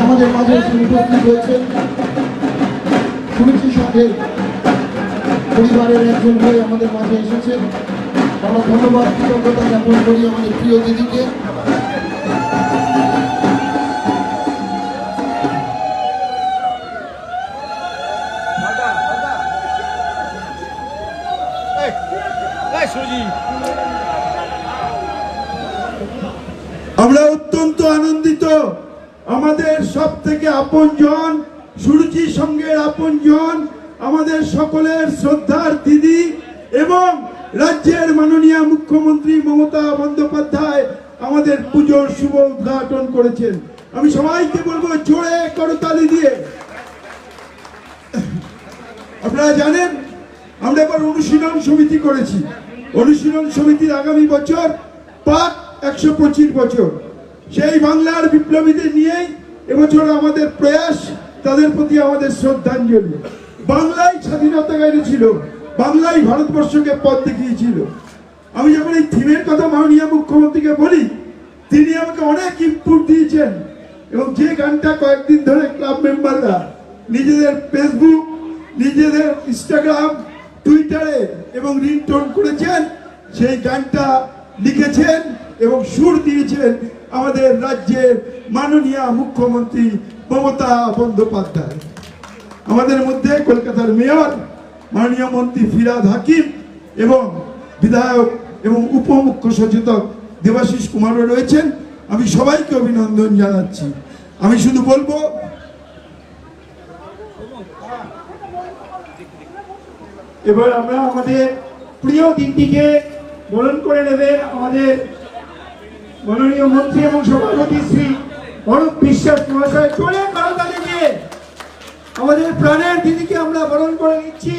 আমাদের মাঝে উপস্থিত হয়েছেন শুনেছি সঙ্গে পরিবারের একজন হয়ে আমাদের মাঝে এসেছেন। আমরা ধন্যবাদ, কৃতজ্ঞতা জ্ঞাপন করি আমাদের প্রিয় দিদিকে। থেকে আপন জন সুরুচি সঙ্গের আপন জন, আমাদের সকলের শ্রদ্ধার দিদি এবং রাজ্যের মাননীয় মুখ্যমন্ত্রী মমতা বন্দ্যোপাধ্যায় আমাদের পুজোর শুভ উদ্ঘাটন করেছেন। আমি সবাইকে বলব, জোরে করতালি দিয়ে। আপনারা জানেন, আমরা এবার অনুশীলন সমিতি করেছি। অনুশীলন সমিতির আগামী বছর পাক একশো পঁচিশ বছর। সেই বাংলার বিপ্লবীদের নিয়েই এবছর আমাদের প্রয়াস, তাদের প্রতি আমাদের শ্রদ্ধাঞ্জলি। বাংলায় স্বাধীনতাকারী ছিল, বাংলায় ভারতবর্ষকে পথ দেখিয়েছিল। আমি যখন এই থিমের কথা মাননীয় মুখ্যমন্ত্রীকে বলি, তিনি আমাকে অনেক ইনপুট দিয়েছেন এবং যে গানটা কয়েকদিন ধরে ক্লাব মেম্বাররা নিজেদের ফেসবুক নিজেদের ইনস্টাগ্রাম টুইটারে এবং রিংটোন করেছেন, সেই গানটা লিখেছেন এবং সুর দিয়েছেন আমাদের রাজ্যের মাননীয় মুখ্যমন্ত্রী মমতা বন্দ্যোপাধ্যায়। আমাদের মধ্যে কলকাতার মেয়র, মাননীয় মন্ত্রী ফিরাদ হাকিম এবং বিধায়ক এবং উপমুখ্য সচেতক দেবাশিস কুমারও রয়েছেন। আমি সবাইকে অভিনন্দন জানাচ্ছি। আমি শুধু বলব, এবার আমরা আমাদের প্রিয় দিদিকে বরণ করে নেবেন আমাদের মাননীয় মন্ত্রী এবং সভাপতি শ্রী অরূপ বিশ্বাস মহাশয় চলে দিয়ে আমাদের প্রাণের দিদিকে আমরা বরণ করে নিচ্ছি।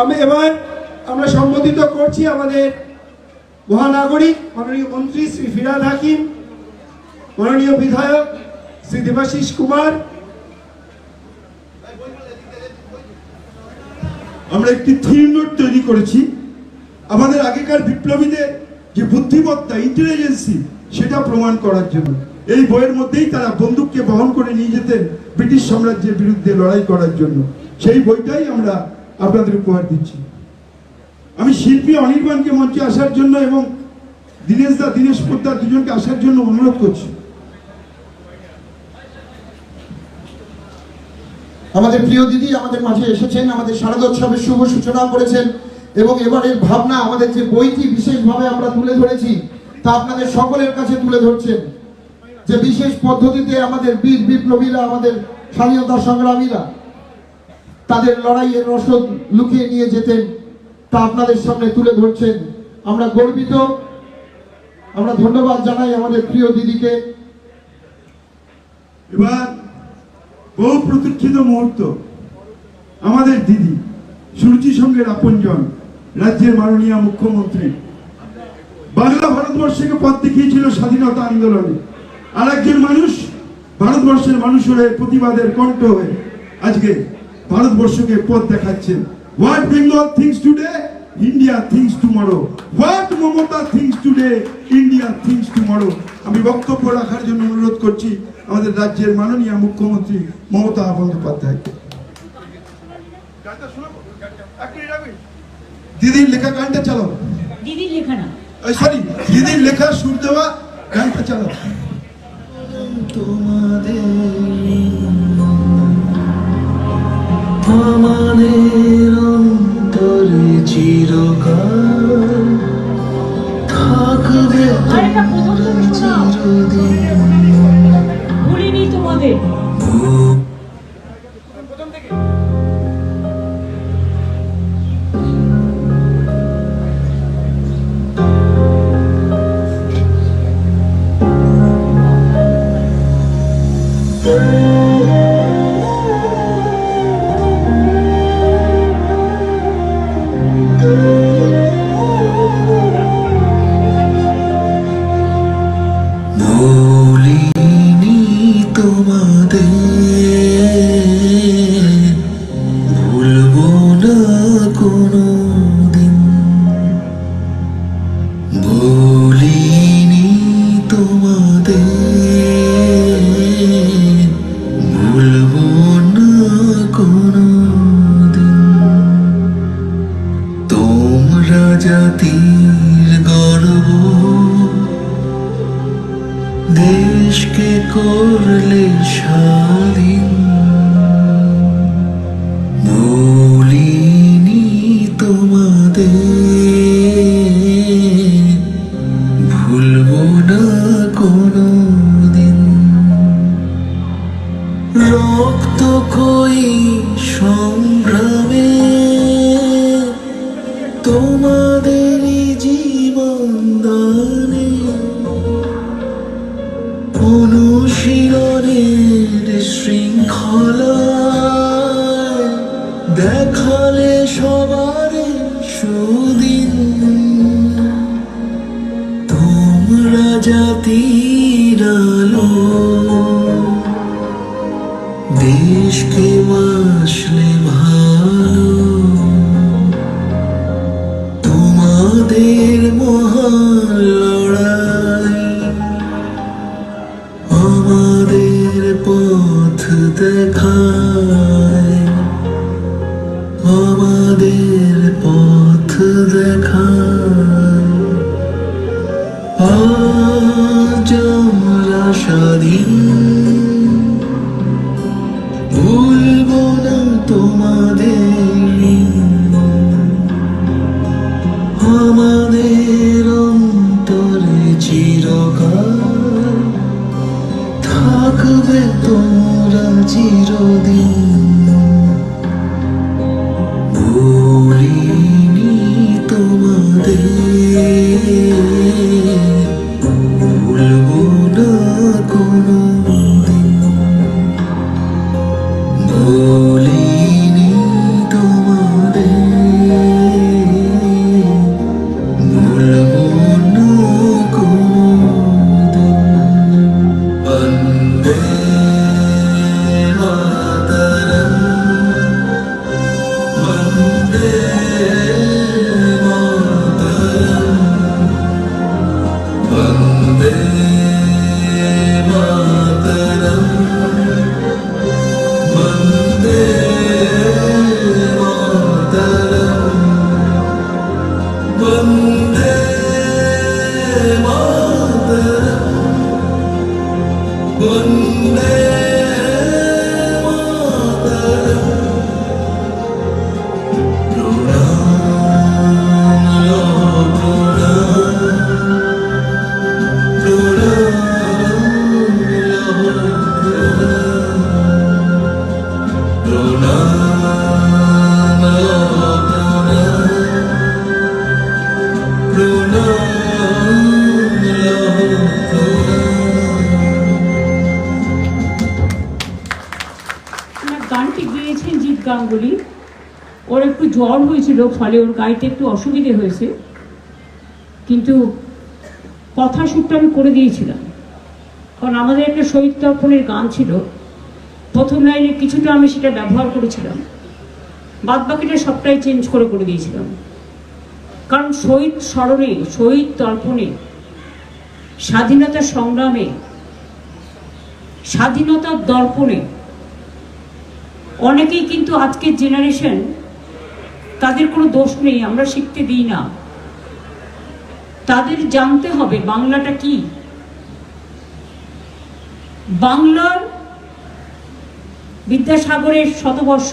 আমি এবার আমরা সম্বোধিত করছি আমাদের মহানাগরিক, মাননীয় মন্ত্রী শ্রী ফিরাদ হাকিম, মাননীয় বিধায়ক শ্রী দেবাশিস কুমার আমরা একটি থিম নোট তৈরি করেছি। আমাদের আগেকার বিপ্লবীদের যে বুদ্ধিমত্তা ইন্টেলিজেন্সি সেটা প্রমাণ করার জন্য। এই বইয়ের মধ্যেই তারা বন্দুককে বহন করে নিয়ে যেতেন ব্রিটিশ সাম্রাজ্যের বিরুদ্ধে লড়াই করার জন্য। সেই বইটাই আমরা আপনাদের উপহার দিচ্ছি। আমি শিল্পী অনির্বাণকে মঞ্চে আসার জন্য এবং দীনেশ দা, দীনেশ পোদ্দার দুজনকে আসার জন্য অনুরোধ করছি। আমাদের প্রিয় দিদি আমাদের মাঝে এসেছেন, আমাদের শারদোৎসবের শুভ সূচনা করেছেন এবং এবারের ভাবনা আমাদের যে বইটি বিশেষভাবে আমরা তুলে ধরেছি, তা আপনাদের সকলের কাছে তুলে ধরছেন। যে বিশেষ পদ্ধতিতে আমাদের বীর বিপ্লবীরা, আমাদের স্বাধীনতা সংগ্রামীরা তাদের লড়াইয়ের রসদ লুকিয়ে নিয়ে যেতেন, তা আপনাদের সামনে তুলে ধরছেন। আমরা গর্বিত। আমরা ধন্যবাদ জানাই আমাদের প্রিয় দিদিকে। এবার বহু মুহূর্ত। আমাদের দিদি, সুরুচি সঙ্গের আপনজন, রাজ্যের মাননীয় মুখ্যমন্ত্রী। বাংলা ভারতবর্ষকে পথ দেখিয়েছিল স্বাধীনতা আন্দোলনে। আর একজন মানুষ, ভারতবর্ষের মানুষ হয়ে প্রতিবাদের কণ্ঠ হয়ে আজকে ভারতবর্ষকে পথ দেখাচ্ছেন। What Bengal thinks today India thinks tomorrow what Mamata thinks today India thinks tomorrow আমি বক্তব্য রাখার জন্য অনুরোধ করছি আমাদের রাজ্যের মাননীয় মুখ্যমন্ত্রী মমতা বন্দ্যোপাধ্যায়কে। দিদির লেখা গানটা চালাও। দিদির লেখা না। সরি দিদির লেখা সুর দেওয়া গানটা চালাও। আমাদের অন্তরে চিরকাল থাকবে চিরদিন। ভুলিনি তোমাদের। লড়াই আমাদের পথ দেখায় আমাদের পথ দেখায়। আজ আমরা স্বাধীন চিরদিন someday ফলে ওর গাইতে একটু অসুবিধে হয়েছে। কিন্তু কথা সুরটা আমি করে দিয়েছিলাম। কারণ আমাদের একটা শহীদ তর্পণের গান ছিল। প্রথম লাইনে কিছুটা আমি সেটা ব্যবহার করেছিলাম। বাদ বাকিটা সবটাই চেঞ্জ করে করে দিয়েছিলাম। কারণ শহীদ স্মরণে শহীদ তর্পণে, স্বাধীনতা সংগ্রামে স্বাধীনতার দর্পণে অনেকেই কিন্তু আজকের জেনারেশন তাদের কোনো দোষ নেই, আমরা শিখতে দিই না। তাদের জানতে হবে বাংলাটা কি। বাংলার বিদ্যাসাগরের শতবর্ষ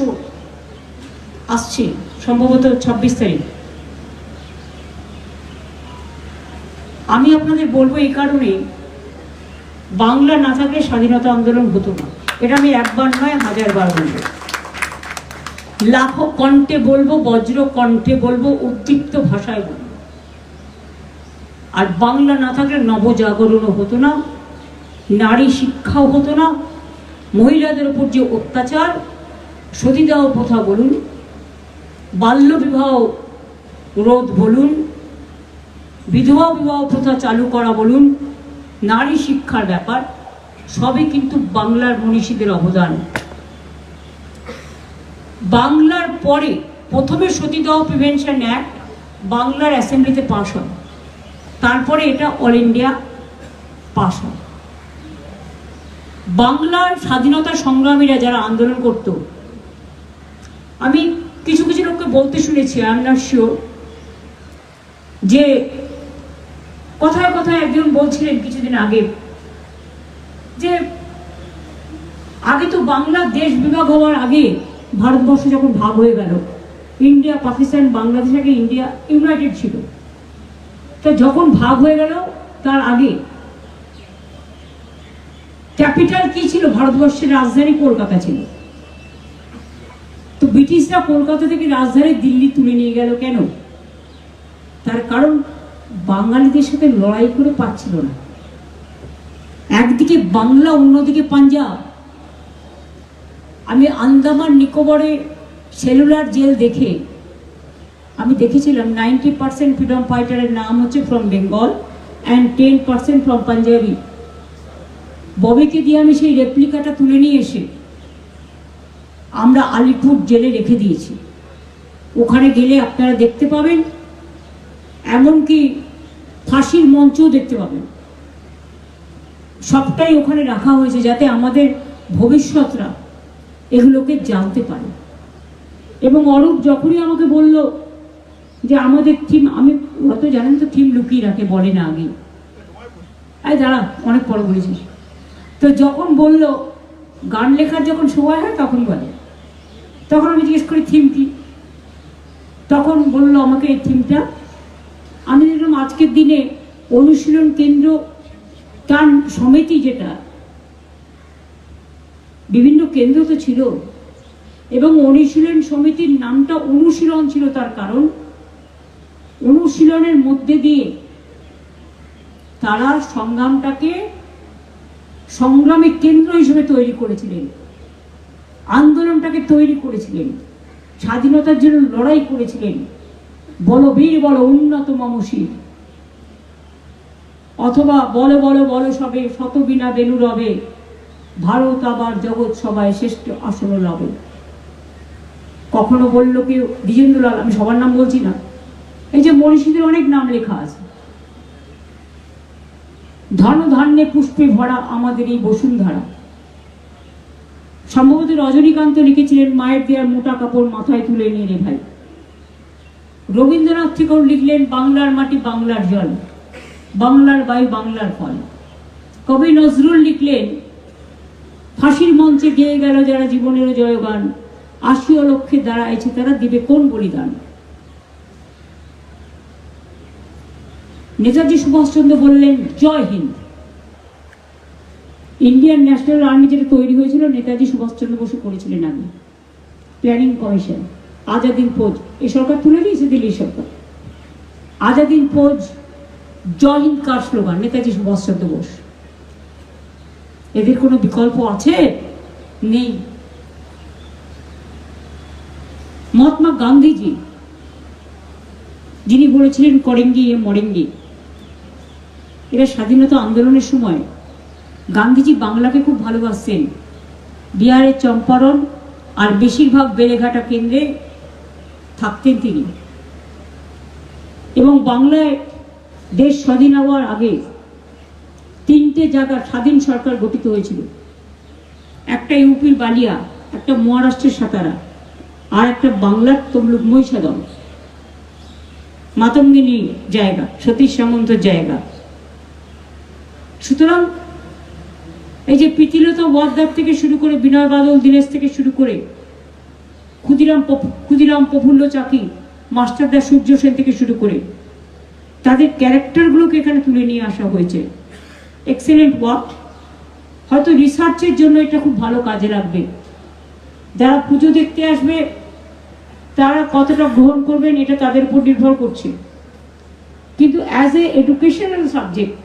আসছে, সম্ভবত ছাব্বিশ তারিখ। আমি আপনাদের বলব এই কারণে, বাংলা না থাকলে স্বাধীনতা আন্দোলন হতো না। এটা আমি একবার নয় হাজার বার বলব। লাখো কণ্ঠে বলব, বজ্র কণ্ঠে বলব, উদ্দীপ্ত ভাষায় বলব। আর বাংলা না থাকলে নবজাগরণও হতো না, নারী শিক্ষাও হতো না, মহিলাদের উপর যে অত্যাচার, সতীদাহ প্রথা বলুন, বাল্যবিবাহ রোধ বলুন, বিধবা বিবাহ প্রথা চালু করা বলুন, নারী শিক্ষার ব্যাপার, সবই কিন্তু বাংলার মনীষীদের অবদান। বাংলার পরে প্রথমে সতীদাহ প্রিভেনশন অ্যাক্ট বাংলার অ্যাসেম্বলিতে পাশ হয়। তারপরে এটা অল ইন্ডিয়া পাশ হয়। বাংলার স্বাধীনতা সংগ্রামীরা যারা আন্দোলন করত, আমি কিছু কিছু লোককে বলতে শুনেছি আই শিওর যে কথায় কথায় একজন বলছিলেন কিছুদিন আগে যে আগে তো বাংলা দেশ বিভাগ হওয়ার আগে ভারতবর্ষ যখন ভাগ হয়ে গেল, ইন্ডিয়া, পাকিস্তান, বাংলাদেশ আগে ইন্ডিয়া ইউনাইটেড ছিল। তো যখন ভাগ হয়ে গেল, তার আগে ক্যাপিটাল কি ছিল? ভারতবর্ষের রাজধানী কলকাতা ছিল। তো ব্রিটিশরা কলকাতা থেকে রাজধানী দিল্লি তুলে নিয়ে গেল কেন? তার কারণ বাঙালিদের সাথে লড়াই করে পাচ্ছিল না। একদিকে বাংলা, অন্যদিকে পাঞ্জাব। আমি আন্দামান নিকোবরে সেলুলার জেল দেখে আমি দেখেছিলাম নাইনটি পার্সেন্ট ফ্রিডম ফাইটারের নাম হচ্ছে from Bengal and ten percent from Punjabi. ববিকে দিয়ে আমি সেই রেপ্লিকাটা তুলে নিয়ে এসে আমরা আলিপুর জেলে রেখে দিয়েছি। ওখানে গেলে আপনারা দেখতে পাবেন, এমনকি ফাঁসির মঞ্চও দেখতে পাবেন। সবটাই ওখানে রাখা হয়েছে যাতে আমাদের ভবিষ্যৎরা এগুলোকে জানতে পারে। এবং অরূপ যখনই আমাকে বলল যে আমাদের থিম আমি, ওরা তো জানেন তো থিম লুকিয়ে রাখে, বলে না আগে। আয় দাঁড়া, অনেক পরে বলেছিস। তো যখন বলল, গান লেখার যখন সময় হয় তখনই বলে। তখন আমি জিজ্ঞেস করি থিম কি? তখন বলল আমাকে, এই থিমটা আমি দেখলাম আজকের দিনে অনুশীলন কেন্দ্র, তার সমিতি যেটা বিভিন্ন কেন্দ্র তো ছিল। এবং অনুশীলন সমিতির নামটা অনুশীলন ছিল তার কারণ। অনুশীলনের মধ্যে দিয়ে তারা সংগ্রামটাকে সংগ্রামের কেন্দ্র হিসেবে তৈরি করেছিলেন। আন্দোলনটাকে তৈরি করেছিলেন। স্বাধীনতার জন্য লড়াই করেছিলেন। বলো বীর, বলো উন্নত মমশীর অথবা বলো বলো বলো সবে শত বিনা বেনু রবে। ভারত আবার জগৎ সবাই শ্রেষ্ঠ আসন লবে কখনো বলল কেউ দ্বিজেন্দ্রলাল আমি সবার নাম বলছি না। এই যে মনীষীদের অনেক নাম লেখা আছে। ধন ধান্যে পুষ্পে ভরা আমাদের এই বসুন্ধরা। সম্ভবত রজনীকান্ত লিখেছিলেন, মায়ের দেওয়ার মোটা কাপড় মাথায় তুলে নিয়ে রে ভাই। রবীন্দ্রনাথ ঠাকুর লিখলেন, বাংলার মাটি বাংলার জল, বাংলার বায়ু বাংলার ফল। কবি নজরুল লিখলেন ফাঁসির মঞ্চে গেয়ে গেল যারা জীবনের জয়গান। আশিও লক্ষ্যে দাঁড়াইছে তারা দিবে কোন বলিদান? নেতাজি সুভাষচন্দ্র বললেন, Jai Hind. Indian National Army যেটা তৈরি হয়েছিল, নেতাজি সুভাষচন্দ্র বসু করেছিলেন আগে। প্ল্যানিং কমিশন, আজাদিন ফৌজ এই সরকার তুলে দিয়েছে দিল্লি সরকার। আজাদিন ফৌজ, জয় হিন্দ কার স্লোগান? নেতাজি সুভাষচন্দ্র বোস। এদের কোনো বিকল্প আছে? নেই। মহাত্মা গান্ধীজি, যিনি বলেছিলেন, করেঙ্গি এ মরেঙ্গি। এরা স্বাধীনতা আন্দোলনের সময় গান্ধীজি বাংলাকে খুব ভালোবাসতেন। বিহারের চম্পারণ আর বেশিরভাগ বেলেঘাটা কেন্দ্রে থাকতেন তিনি। এবং বাংলায় দেশ স্বাধীন হওয়ার আগে তিনটে জায়গা স্বাধীন সরকার গঠিত হয়েছিল। একটা ইউপির বালিয়া, একটা মহারাষ্ট্রের সাতারা, আর একটা বাংলার তমলুক মহিষাদল। মাতঙ্গিনী জায়গা, সতীশ সামন্তর জায়গা। সুতরাং এই যে প্রীতিলতা ওয়াদ্দার থেকে শুরু করে বিনয় বাদল, দীনেশ থেকে শুরু করে ক্ষুদিরাম ক্ষুদিরাম প্রফুল্ল চাকি, মাস্টারদা সূর্য সেন থেকে শুরু করে, তাদের ক্যারেক্টারগুলোকে এখানে তুলে নিয়ে আসা হয়েছে। এক্সেলেন্ট ওয়ার্ক হয়তো রিসার্চের জন্য এটা খুব ভালো কাজে লাগবে। যারা পুজো দেখতে আসবে, তারা কতটা গ্রহণ করবেন এটা তাদের উপর নির্ভর করছে। কিন্তু as a educational subject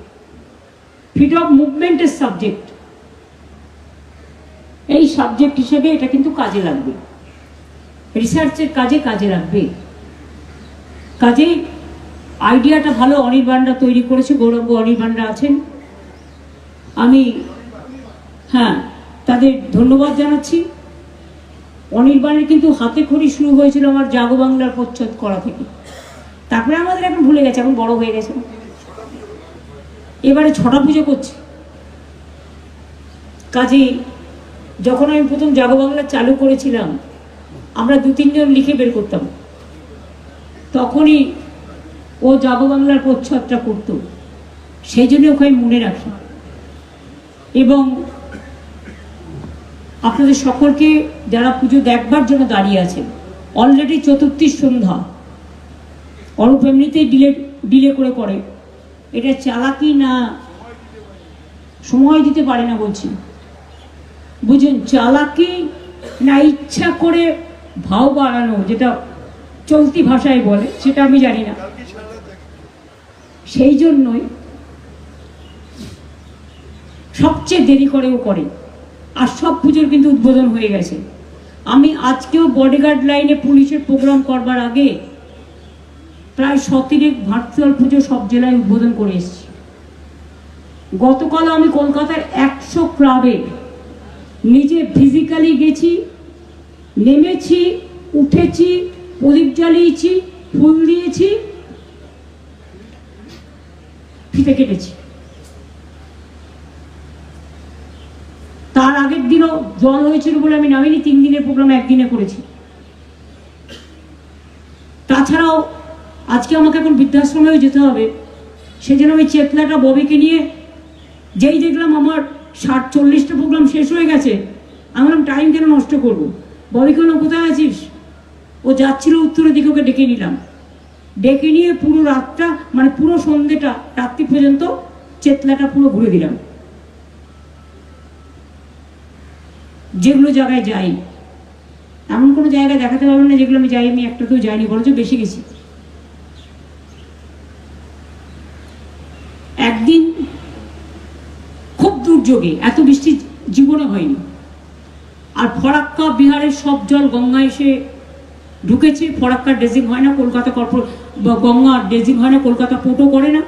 freedom মুভমেন্টের subject এই সাবজেক্ট হিসেবে এটা কিন্তু কাজে লাগবে। রিসার্চের কাজে কাজে লাগবে। কাজেই আইডিয়াটা ভালো অনির্বাণরা তৈরি করেছে, গৌরব অনির্বাণরা আছেন। আমি হ্যাঁ তাদের ধন্যবাদ জানাচ্ছি। অনির্বাণের কিন্তু হাতে খড়ি শুরু হয়েছিল আমার জাগো বাংলার প্রচ্ছদ করা থেকে। তারপরে আমাদের এখন ভুলে গেছে, এখন বড় হয়ে গেছে। এবারে ছটা পুজো করছি। কাজেই যখন আমি প্রথম জাগো বাংলা চালু করেছিলাম, আমরা দু তিনজন লিখে বের করতাম। তখনই ও জাগো বাংলার প্রচ্ছদটা করতো। সেই জন্য আমি মনে রাখি। এবং আপনাদের সকলকে যারা পুজো দেখবার জন্য দাঁড়িয়ে আছেন অলরেডি চতুর্থী সন্ধ্যা, অরূপ এমনিতেই ডিলে ডিলে করে করে। এটা চালাকি না সময় দিতে পারে না বলছি। বুঝুন চালাকি না ইচ্ছা করে ভাও বাড়ানো, যেটা চলতি ভাষায় বলে, সেটা আমি জানি না। সেই জন্যই সবচেয়ে দেরি করেও করে। আর সব পুজোর কিন্তু উদ্বোধন হয়ে গেছে। আমি আজকেও বডিগার্ড লাইনে পুলিশের প্রোগ্রাম করবার আগে প্রায় সতিরেক ভার্চুয়াল পুজো সব জেলায় উদ্বোধন করে এসেছি। গতকাল আমি কলকাতার একশো ক্লাবে নিজে ফিজিক্যালি গেছি, নেমেছি, উঠেছি, প্রদীপ জ্বালিয়েছি, ফুল দিয়েছি, ফিতে কেটেছি। তার আগের দিনও জল হয়েছিল বলে আমি নামিনি, তিন দিনের প্রোগ্রাম একদিনে করেছি। তাছাড়াও আজকে আমাকে এখন বৃদ্ধাশ্রমেও যেতে হবে। সেজন্য আমি চেতলাটা ববিকে নিয়ে যেই দেখলাম আমার ষাট চল্লিশটা প্রোগ্রাম শেষ হয়ে গেছে, আমি বললাম টাইম কেন নষ্ট করব? ববি কেন কোথায় আছিস? ও যাচ্ছিল উত্তরের দিকে, ওকে ডেকে নিলাম। ডেকে নিয়ে পুরো রাতটা মানে পুরো সন্ধ্যেটা, রাত্রি পর্যন্ত চেতলাটা পুরো ঘুরে দিলাম। যেগুলো জায়গায় যাই এমন কোনো জায়গায় দেখাতে পারব না যেগুলো আমি যাই আমি একটাতেও যাইনি বরঞ্চ বেশি গেছি। একদিন খুব দুর্যোগে, এত বৃষ্টি জীবনে হয়নি। আর ফরাক্কা বিহারের সব জল গঙ্গা এসে ঢুকেছে ফরাক্কার ড্রেজিং হয় না, কলকাতা কর্পোর বা গঙ্গার ড্রেজিং হয় না, কলকাতা পোর্টও করে না,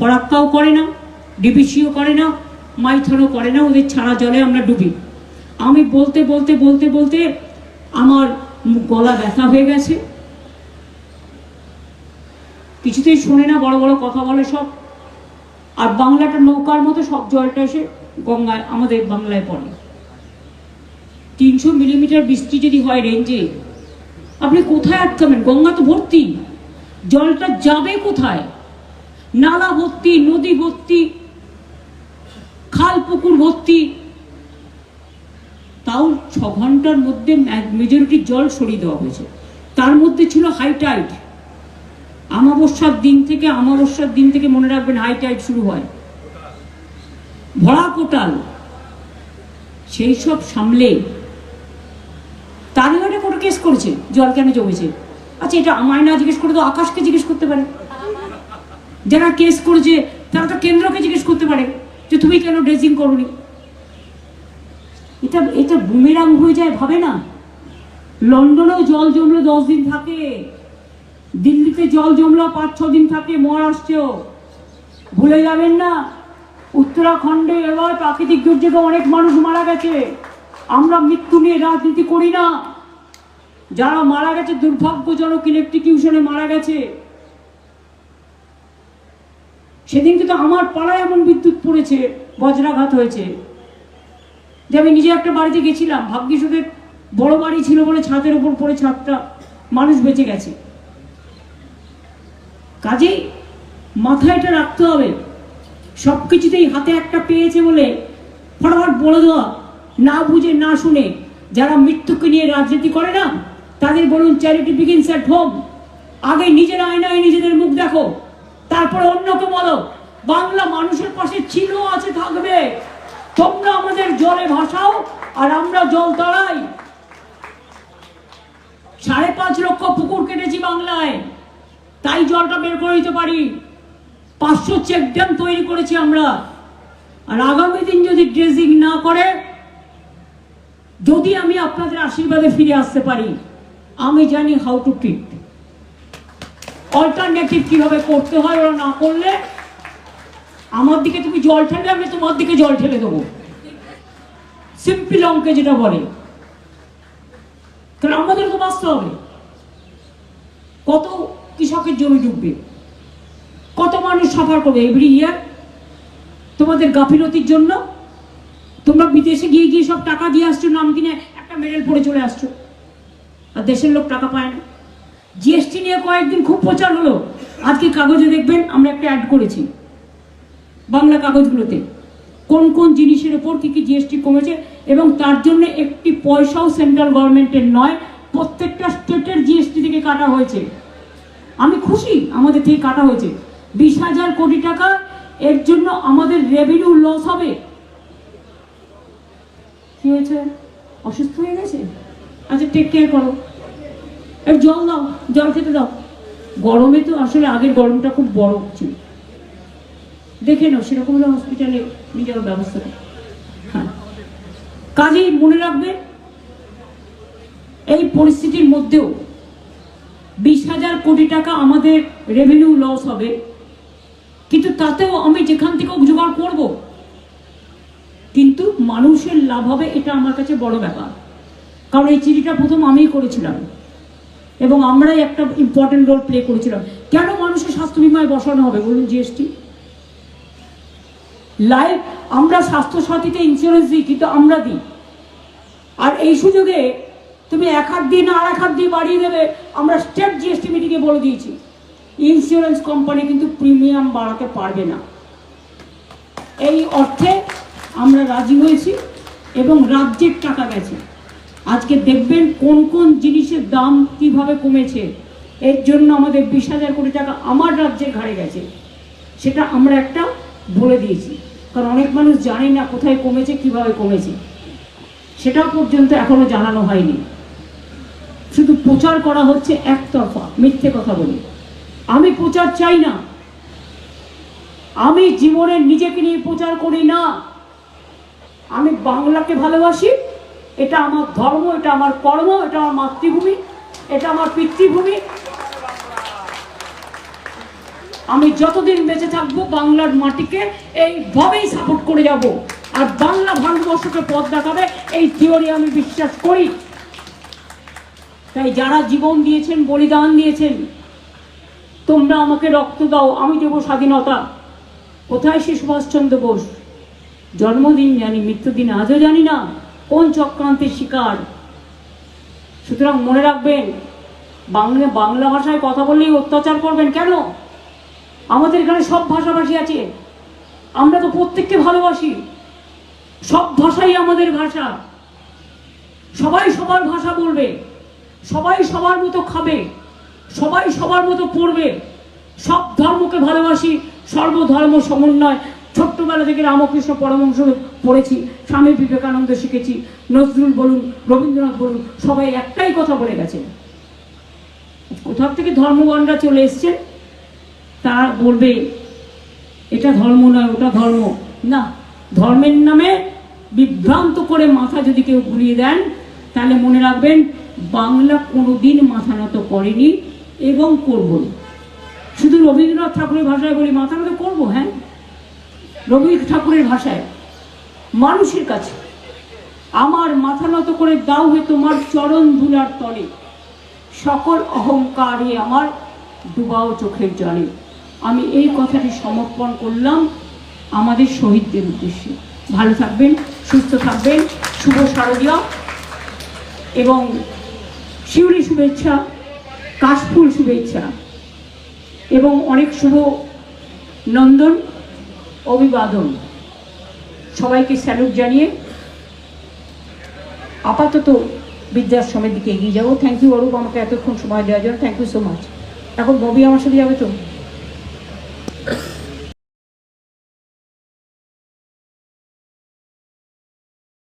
ফরাক্কাও করে না ডিবিসিও করে না, মাইথনও করে না, ওদের ছাড়া জলে আমরা ডুবি। আমি বলতে বলতে বলতে বলতে আমার গলা ব্যথা হয়ে গেছে। কিছুতেই শোনে না, বড় বড় কথা বলে সব। আর বাংলাটা নৌকার মতো সব জলটা এসে গঙ্গায়, আমাদের বাংলায় পড়ে। তিনশো মিলিমিটার বৃষ্টি যদি হয় রেঞ্জে, আপনি কোথায় আটকাবেন? গঙ্গা তো ভর্তি। জলটা যাবে কোথায়? নালা ভর্তি, নদী ভর্তি, খাল পুকুর ভর্তি তাও ছ ঘণ্টার মধ্যে মেজরিটি জল সরিয়ে দেওয়া হয়েছে। তার মধ্যে ছিল হাই টাইড আমাবস্যার দিন থেকে আমাবস্যার দিন থেকে মনে রাখবেন হাই টাইড শুরু হয়। ভরা কোটাল। সেই সব সামলে একটা কোনো কেস করেছে, জল কেন জমেছে? আচ্ছা এটা আমায় না জিজ্ঞেস করে তো আকাশকে জিজ্ঞেস করতে পারে। যারা কেস করেছে, তারা তো কেন্দ্রকে জিজ্ঞেস করতে পারে যে তুমি কেন ড্রেসিং করনি? এটা এটা বুমেরাং হয়ে যায়, ভাবে না? লন্ডনেও জল জমলো দশ দিন থাকে, দিল্লিতে জল জমলেও পাঁচ, ছ দিন থাকে মহারাষ্ট্রেও ভুলে যাবেন না, উত্তরাখণ্ডে এবার প্রাকৃতিক দুর্যোগে অনেক মানুষ মারা গেছে। আমরা মৃত্যু নিয়ে রাজনীতি করি না। যারা মারা গেছে, দুর্ভাগ্যজনক ইলেকট্রিকিউশনে মারা গেছে। সেদিন কিন্তু আমার পাড়ায় এমন বিদ্যুৎ পড়েছে, বজ্রাঘাত হয়েছে। যে আমি নিজে একটা বাড়িতে গেছিলাম, ভাগ্যিস বড় বাড়ি ছিল বলে ছাদের উপর পড়ে ছাদটা মানুষ বেঁচে গেছে। কাজেই মাথায় এটা রাখতে হবে সব কিছুতেই হাতে একটা পেয়েছে বলে ফটাফট বলে দেওয়া, না বুঝে, না শুনে। যারা মৃত্যুকে নিয়ে রাজনীতি করে না, তাদের বলুন চ্যারিটি বিগিনস অ্যাট হোম আগে নিজের আয়নায় নিজেদের মুখ দেখো, তারপরে অন্যকে বলো। বাংলা মানুষের পাশে ছিল, আছে, থাকবে। তোমরা আমাদের জলে ভাসাও আর আমরা জল তাড়াই। সাড়ে পাঁচ লক্ষ পুকুর কেটেছি বাংলায়। তাই জলটা বের করে দিতে পারি। পাঁচশো চেক ড্যাম তৈরি করেছি আমরা। আর আগামী দিন যদি ড্রেজিং না করে, যদি আমি আপনাদের আশীর্বাদে ফিরে আসতে পারি, আমি জানি হাউ টু ট্রিট অল্টারনেটিভ কীভাবে করতে হয় ওরা না করলে আমার দিকে তুমি জল ঠেলে আমি তোমার দিকে জল ঠেলে দেবো। সিম্পল অঙ্কে যেটা বলে। কারণ আমাদের তো বাঁচতে হবে। কত কৃষকের জমি ডুববে? কত মানুষ সাফার করবে? এভরি ইয়ার তোমাদের গাফিলতির জন্য তোমরা বিদেশে গিয়ে গিয়ে সব টাকা দিয়ে আসছো, নাম কিনে একটা মেডেল পড়ে চলে আসছো। আর দেশের লোক টাকা পায় না। জিএসটি নিয়ে কয়েকদিন খুব প্রচার হলো। আজকে কাগজে দেখবেন আমরা একটা অ্যাড করেছি। বাংলা কাগজগুলোতে। কোন কোন জিনিসের ওপর কি কি জিএসটি কমেছে এবং তার জন্য একটি পয়সাও সেন্ট্রাল গভর্নমেন্টের নয়, প্রত্যেকটা স্টেটের জিএসটি থেকে কাটা হয়েছে। আমি খুশি আমাদের থেকে কাটা হয়েছে। বিশ হাজার কোটি টাকা, এর জন্য আমাদের রেভিনিউ লস হবে। কি হয়েছে? অসুস্থ হয়ে গেছে? আচ্ছা টেক কেয়ার করো। একটু জল দাও, জল খেতে দাও। গরমে তো আসলে আগের গরমটা খুব বড় ছিল। দেখে নাও, সেরকম হলে হসপিটালে নিয়ে যাওয়ার ব্যবস্থা। হ্যাঁ। কাজেই মনে রাখবে, এই পরিস্থিতির মধ্যেও বিশ হাজার কোটি টাকা আমাদের রেভিনিউ লস হবে, কিন্তু তাতেও আমি যেখান থেকে জোগাড় করব, কিন্তু মানুষের লাভ হবে এটা আমার কাছে বড় ব্যাপার। কারণ এই চিঠিটা প্রথম আমিই করেছিলাম, এবং আমরাই একটা ইম্পর্টেন্ট রোল প্লে করেছিলাম। কেন মানুষের স্বাস্থ্য বিমায় বসানো হবে? বলুন জিএসটি লাইফ আমরা স্বাস্থ্য সাথীতে ইন্স্যুরেন্স দিই, কিন্তু আমরা দিই। আর এই সুযোগে তুমি এক হাত দিয়ে না আর এক হাত দিয়ে বাড়িয়ে দেবে, আমরা স্টেট জিএসটি মিটিংয়ে বলে দিয়েছি। ইন্স্যুরেন্স কোম্পানি কিন্তু প্রিমিয়াম বাড়াতে পারবে না। এই অর্থে আমরা রাজি হয়েছি এবং রাজ্যের টাকা গেছে। আজকে দেখবেন কোন কোন জিনিসের দাম কীভাবে কমেছে। এর জন্য আমাদের বিশ হাজার কোটি টাকা আমার রাজ্যের ঘাড়ে গেছে। সেটা আমরা একটা বলে দিয়েছি। কারণ অনেক মানুষ জানে না কোথায় কমেছে, কীভাবে কমেছে। সেটা পর্যন্ত এখনও জানানো হয়নি। শুধু প্রচার করা হচ্ছে একতরফা, মিথ্যে কথা বলে। আমি প্রচার চাই না। আমি জীবনে নিজেকে নিয়ে প্রচার করি না। আমি বাংলাকে ভালোবাসি। এটা আমার ধর্ম, এটা আমার কর্ম, এটা আমার মাতৃভূমি, এটা আমার পিতৃভূমি। আমি যতদিন বেঁচে থাকব বাংলার মাটিকে এইভাবেই সাপোর্ট করে যাব। আর বাংলা ভারতবর্ষকে পথ দেখাবে, এই থিওরি আমি বিশ্বাস করি। তাই যারা জীবন দিয়েছেন, বলিদান দিয়েছেন, তোমরা আমাকে রক্ত দাও, আমি দেবো স্বাধীনতা। কোথায় সে সুভাষচন্দ্র বোস? জন্মদিন জানি, মৃত্যুদিন আজও জানি না, কোন চক্রান্তের শিকার? সুতরাং মনে রাখবেন, বাংলা বাংলা ভাষায় কথা বললেই অত্যাচার করবেন কেন? আমাদের এখানে সব ভাষাভাষী আছে। আমরা তো প্রত্যেককে ভালোবাসি। সব ভাষাই আমাদের ভাষা। সবাই সবার ভাষা বলবে। সবাই সবার মতো খাবে। সবাই সবার মতো পড়বে। সব ধর্মকে ভালোবাসি। সর্বধর্ম সমন্বয়। ছোট্টবেলা থেকে রামকৃষ্ণ পরমহংস পড়েছি। স্বামী বিবেকানন্দ শিখেছি। নজরুল বলুন, রবীন্দ্রনাথ বলুন, সবাই একটাই কথা বলে গেছে। কোথাও থেকে ধর্মগণরা চলে এসছে? তারা বলবে, এটা ধর্ম নয়, ওটা ধর্ম। না, ধর্মের নামে বিভ্রান্ত করে মাথা যদি কেউ ঘুরিয়ে দেন, তাহলে মনে রাখবেন, বাংলা কোনোদিন মাথা নত করেনি এবং করব শুধু রবীন্দ্রনাথ ঠাকুরের ভাষায় বলি, মাথা নত করব হ্যাঁ? রবি ঠাকুরের ভাষায়, মানুষের কাছে। আমার মাথা নত করে দাও হে তোমার চরণ ধুলার তলে। সকল অহংকারে আমার ডুবাও চোখের জলে। আমি এই কথাটি সমর্পণ করলাম আমাদের শহীদদের উদ্দেশ্যে। ভালো থাকবেন, সুস্থ থাকবেন, শুভ শারদীয় এবং শিউরি শুভেচ্ছা, কাশফুল শুভেচ্ছা এবং অনেক শুভ নন্দন, অভিবাদন। সবাইকে স্যালুট জানিয়ে আপাতত বৃদ্ধাশ্রমের দিকে এগিয়ে যাব। থ্যাংক ইউ অরূপ, আমাকে এতক্ষণ সময় দেওয়ার জন্য। থ্যাংক ইউ সো মাচ এখন ববি আমার সাথে যাবে তো?